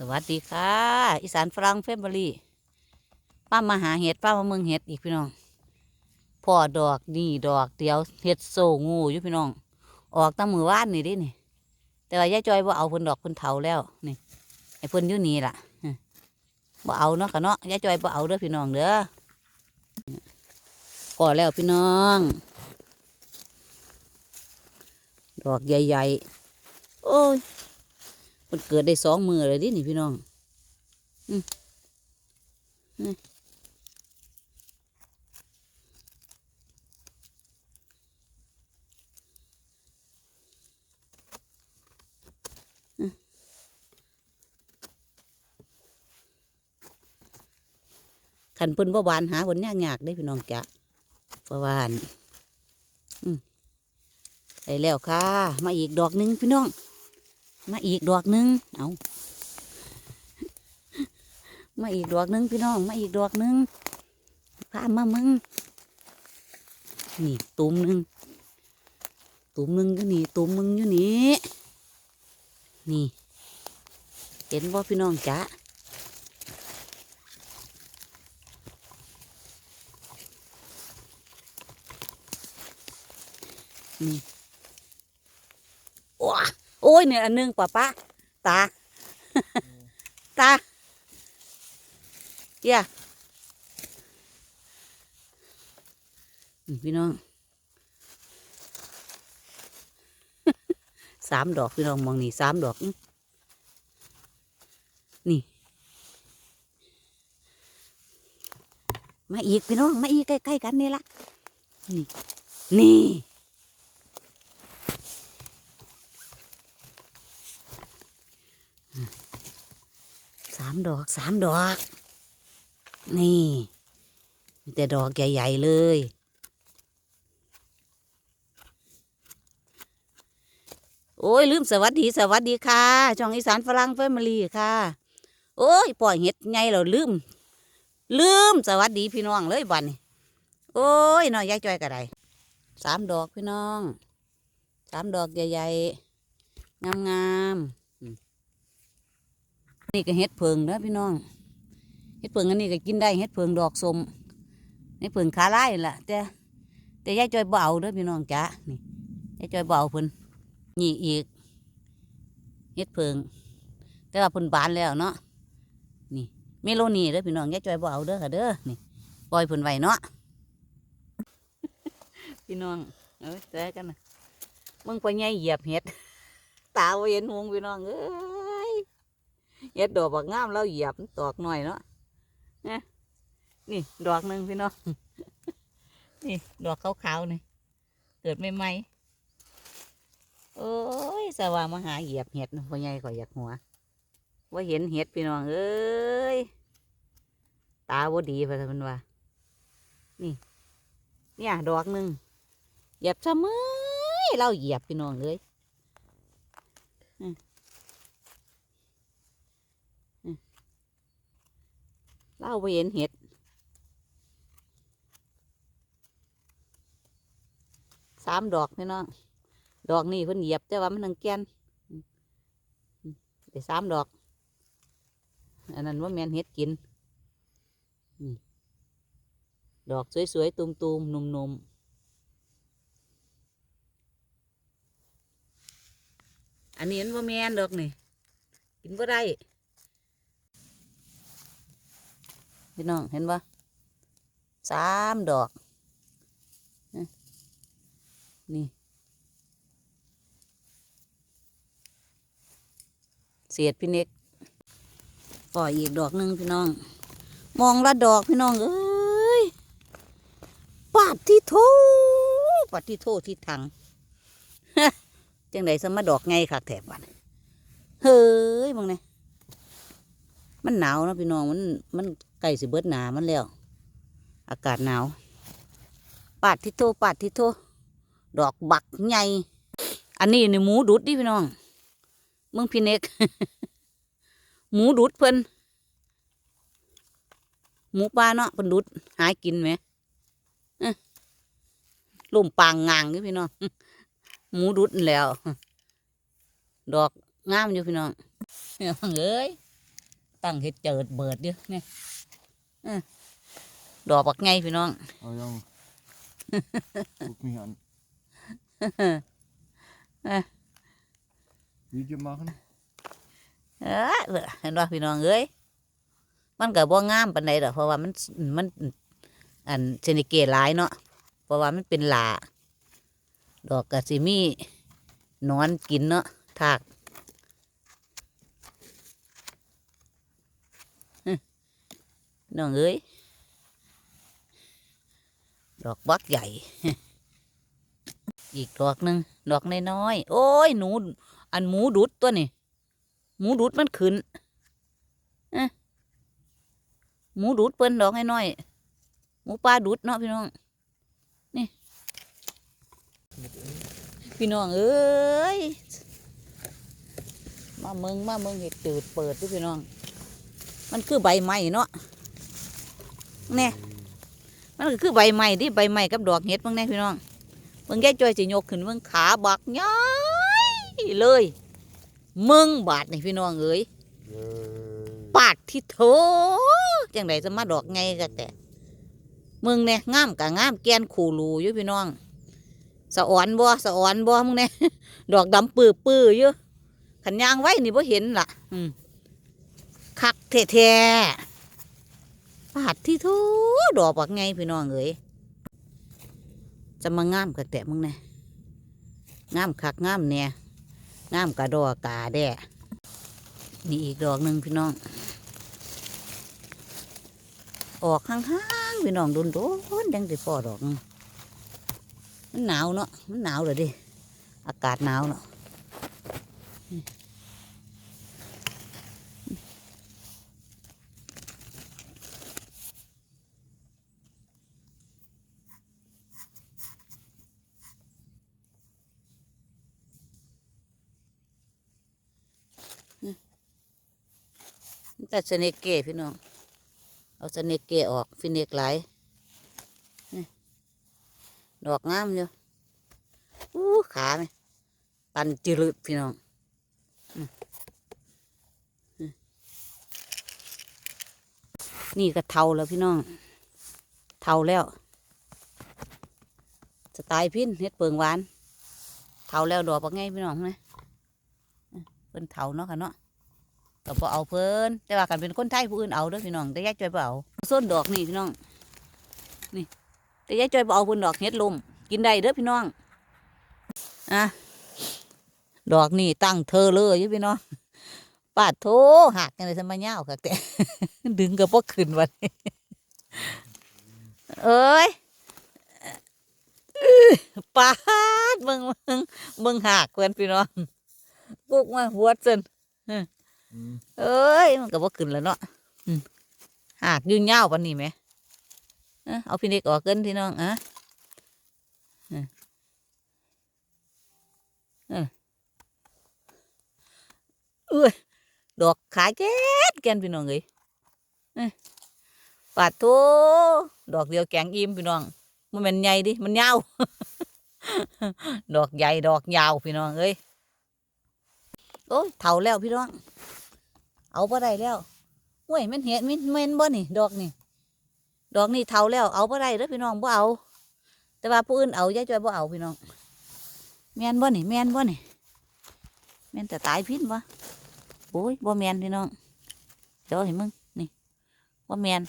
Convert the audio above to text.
สวัสดีค่ะ อีสานฝรั่งเฟมบรีป้ามาหาเห็ดป้ามาเมืองเห็ดอีกพี่น้องพ่อดอกนี่ดอกเดียวเห็ดโซงูอยู่พี่น้อง ออกตั้งมือว่านนี่ดินี่ แต่ว่ายายจอยบ่าเอาพ่นดอกพ่นเถาแล้วนี่ไอ้เพิ่นอยู่นี่ล่ะบ่เอาเนาะค่ะเนาะยายจอยบ่เอาเด้อพี่น้องเด้อก่อแล้วพี่น้อง ดอกใหญ่ๆโอ้ย มันเกิดได้สองมือเลยดินี่พี่น้องอืมนี่ขันเพิ่นบ่หวานหาผลยากยากๆได้พี่น้องจ้ะบ่หวานอืมได้แล้วค่ะ มาอีกดอกหนึงพี่น้อง มาอีกดอกหนึง เอามาอีกดอกหนึงพี่น้อง มาอีกดอกหนึงพามามึง นี่ตุ่มหนึง ตุ่มหนึงอยู่นี่ ตุ่มหนึงอยู่นี่ นี่ เห็นบ่พี่น้องจ๊ะนี่ว้า โอ้ยเนี่ยอันหนึงป้าป้าตา ตาเย่านี่พี่น้องสามดอกพี่น้องมองนี่สามดอกอื้อนี่ มาอีกพี่น้อง มาอีกใกล้ๆกันนี่ละนี่นี่ สามดอกสามดอก นี่ มีแต่ดอกใหญ่ ๆ เลย โอ้ย ลืมสวัสดีสวัสดีค่ะ ช่องอีสานฝรั่งเฟมิลี่ค่ะ โอ้ย ปล่อยเห็ดไงเราลืม ลืมสวัสดีพี่น้องเลยบัดนี้โอ้ยน้อยยายจอยกระไดสามดอกพี่น้อง สามดอกใหญ่ๆ งามๆ นี่ก็เห็ดเพิงเด้อพี่น้อง เห็ดเพิงอันนี้ก็กินได้เห็ดเพิงดอกสมเห็ดเพิงขาไล่ล่ะ แต่แต่ยายจอยเบาเด้อพี่น้องจ้ะนี่ยายจอยเบาเพิ่นนี่อีกเห็ดเพิง แต่ว่าเพิ่นบานแล้วเนาะนี่เมโลนี่เด้อพี่น้องยายจอยเบาเด้อค่ะเด้อนี่ปล่อยเพิ่นไว้เนาะพี่น้องเอ้ยเจอกันนะมึงไปไงเหยียบเห็ดตาเห็นหงพี่น้องเอ้ เฮ็ดดอกบักงามแล้วเหยียบตอกหน่อยเนาะนะนี่ดอกหนึ่งพี่น้องนี่ดอกขาวๆนี่เกิดใหม่ๆโอ้ยสว่ามาหาเหยียบเห็ดพ่อใหญ่ก็อยากหัว ว่าเห็นเห็ดพี่น้องเอ้ยตาบ่ดีไปเพิ่นว่า นี่ เนี่ยดอกหนึ่งเหยียบซะมือเราเหยียบพี่น้องเลย เล่าไปเห็นเห็ดสามดอกพี่น้องดอกนี่เพิ่นเหยียบแต่ว่ามันนังแกนอืมอืมได้สามดอก อันนั้นว่าแมนเห็ดกินดอกสวยๆ ตุ่มๆ นุ่มๆอันนี้มันว่าแมนดอกนี่กินบ่ได้ พี่น้องเห็นปะสามดอกนี่เสียดพี่เน็กปล่อยอีกดอกหนึ่งพี่น้อง มองละดอกพี่น้องเอ้ยปาดที่โทปาดที่โทที่ถังจังไดสมาดอกไงคักแถบวันเฮ้ยมึงเนี่ย มันหนาวนะพี่น้องมันมันใกล้สิเบิดหนามันแล้ว อากาศหนาว ปาดที่โทปาดที่โทดอกบักใหญ่อันนี้นี่หมูดุดดิพี่น้องมึงพี่เน็ก หมูดุดเพิ่นหมูปลาเนาะเพิ่นดุดหากินไหมเอ้อล่มปางงางอยู่พี่น้องหมูดุดแล้ว ดอกงามอยู่พี่น้องเอ้ย ตั้งเฮ็ดเจิดเบิดอยู่นี่เออดอกบักไงพี่น้องเอายังลูกมีอัน Video machen? เออเด้อเห็นว่าพี่น้องเอ้ยมันก็บ่งามปานใดดอกเพราะว่ามันมันอันเซนิเกตหลายเนาะเพราะว่ามันเป็นหลาดอกก็สิมีหนอนกินเนาะทาก น้องเอ้ยดอกบักใหญ่ อีกดอกหนึ่งดอกน้อยๆโอ้ยหนู อันหมูดุดตัวนี่หมูดุดมันขึ้นหมูดุดเปิ้นดอกน้อยๆหมูปลาดุดเนาะพี่น้อง นี่ พี่น้องเอ้ยมาเมืองมาเมืองเห็ดตืดเปิดด้วยพี่น้อง มันคือใบไม้เนาะ เนี่ยมันก็คือใบไม้ที่ใบไม้กับดอกเห็ดบ้างแน่พี่น้องเมืองแก่จอยสิยกขึ้นเมืองขาบักย้อยเลยเมืองบาดนี่พี่น้องเอ้ยปาดที่โถจังไดจะมาดอกไงกันแต่มึงเนี่ยงามกะงามแกนขู่รูอยู่พี่น้องสะอ่อนบ่สะอ่อนบ่มึงเนี่ยดอกดำปื้อปื้อๆอยู่ขันยางไว้นี่บ่เห็นล่ะ อืมคักแท้ๆ ปาดที่โถดอกบักไงพี่น้องเอ้ยจะมางามกะแต่มึงนี่งามคักงามเนี่ยงามกระดอกกาแด่นี่อีกดอกหนึ่งพี่น้อง ออกห่างๆพี่น้องโดนโดนๆยังได้พอดอกมันหนาวเนาะมันหนาวเลยดิอากาศหนาวเนาะ แต่สเนกเก้พี่น้อง เอาสเนกเก้ออกฟินเนกไหลดอกงามอยู่อู้ขาไหมปันจิรุดพี่น้องนี่ก็เทาแล้วพี่น้อง เทาแล้ว สไตล์พินเฮ็ดเปิงหวาน เทาแล้วดอกปักไงพี่น้องไหมเป็นเทาเนาะค่ะเนาะ ก็บ่เอาเพิ่นแต่ว่ากันเป็นคนไทยผู้อื่นเอาเด้อพี่น้องแต่ยายจอยบ่เอาส้นดอกนี่พี่น้อง นี่ แต่ยายจอยบ่เอาเพิ่นดอกเฮ็ดลมกินได้เด้อพี่น้องอะดอกนี่ตั้งเธอเลยอยู่พี่น้องปาดโถหักกันเลยทำไมเงาค่ะแต่ดึงกับพวกขึ้นวันเอ้ยปาดเบิ่งเบิ่งเบิ่งหักเพื่อนพี่น้องปุกมาหัวจน เอ้ย มันก็บ่ขึ้นแล้วเนาะหากยืนยาวปานนี้ไหมเอาพี่เด็กออกเกินพี่น้องอะเอ้อเออเอ้ยดอกขายแก่นแกนพี่น้องเอ้ยปาดโถดอกเดียวแกงอิ่มพี่น้อง มันเป็นใหญ่ดิ มันยาว ดอกใหญ่ดอกยาวพี่น้องเอ้ย โอ้ยเฒ่าแล้วพี่น้อง เอาบ่ได้แล้วเว้ยมันเห็นมันเม่นบ่นี่ ดอกนี่ ดอกนี่เท่าแล้ว เอาบ่ได้เด้อพี่น้องบ่เอา แต่ว่าผู้อื่นเอายาจอยบ่เอาพี่น้องแม่นบ่นี่แม่นบ่นี่แม่นแต่ตายพิษบ่โอ้ยบ่แม่นพี่น้องเดี๋ยวให้มึงนี่บ่แม่น